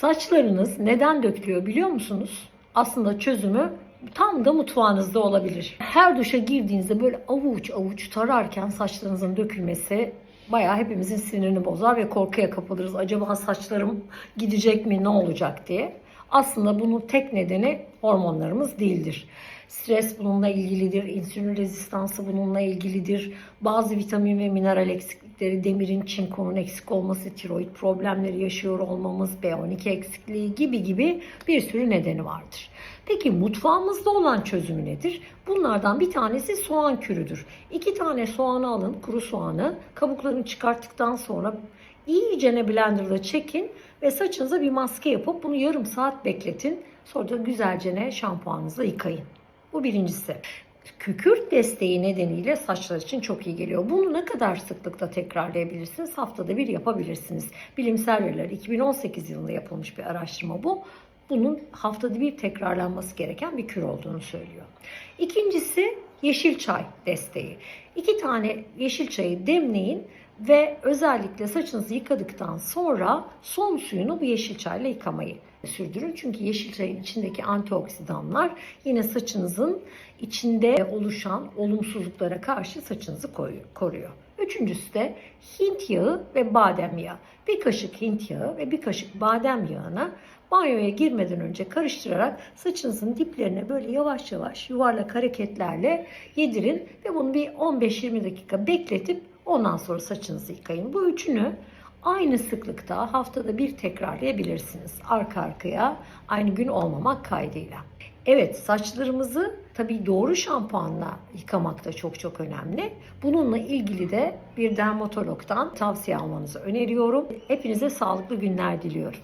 Saçlarınız neden dökülüyor biliyor musunuz? Aslında çözümü tam da mutfağınızda olabilir. Her duşa girdiğinizde böyle avuç avuç tararken saçlarınızın dökülmesi bayağı hepimizin sinirini bozar ve korkuya kapılırız. Acaba saçlarım gidecek mi ne olacak diye. Aslında bunun tek nedeni hormonlarımız değildir. Stres bununla ilgilidir, insülin rezistansı bununla ilgilidir. Bazı vitamin ve mineral eksiklikleri, demirin, çinkonun eksik olması, tiroid problemleri yaşıyor olmamız, B12 eksikliği gibi gibi bir sürü nedeni vardır. Peki mutfağımızda olan çözümü nedir? Bunlardan bir tanesi soğan kürüdür. İki tane soğanı alın, kuru soğanı, kabuklarını çıkarttıktan sonra iyicene blenderda çekin ve saçınıza bir maske yapıp bunu yarım saat bekletin. Sonra da güzelce şampuanınızla yıkayın. Bu birincisi. Kükürt desteği nedeniyle saçlar için çok iyi geliyor. Bunu ne kadar sıklıkta tekrarlayabilirsiniz? Haftada bir yapabilirsiniz. Bilimsel veriler 2018 yılında yapılmış bir araştırma bu. Bunun haftada bir tekrarlanması gereken bir kür olduğunu söylüyor. İkincisi yeşil çay desteği. İki tane yeşil çayı demleyin ve özellikle saçınızı yıkadıktan sonra son suyunu bu yeşil çayla yıkamayı sürdürün. Çünkü yeşil çayın içindeki antioksidanlar yine saçınızın içinde oluşan olumsuzluklara karşı saçınızı koruyor. Üçüncüsü de Hint yağı ve badem yağı. Bir kaşık Hint yağı ve bir kaşık badem yağını banyoya girmeden önce karıştırarak saçınızın diplerine böyle yavaş yavaş yuvarlak hareketlerle yedirin ve bunu bir 15-20 dakika bekletip ondan sonra saçınızı yıkayın. Bu üçünü aynı sıklıkta haftada bir tekrarlayabilirsiniz. Arka arkaya aynı gün olmamak kaydıyla. Evet saçlarımızı tabii doğru şampuanla yıkamak da çok çok önemli. Bununla ilgili de bir dermatologdan tavsiye almanızı öneriyorum. Hepinize sağlıklı günler diliyorum.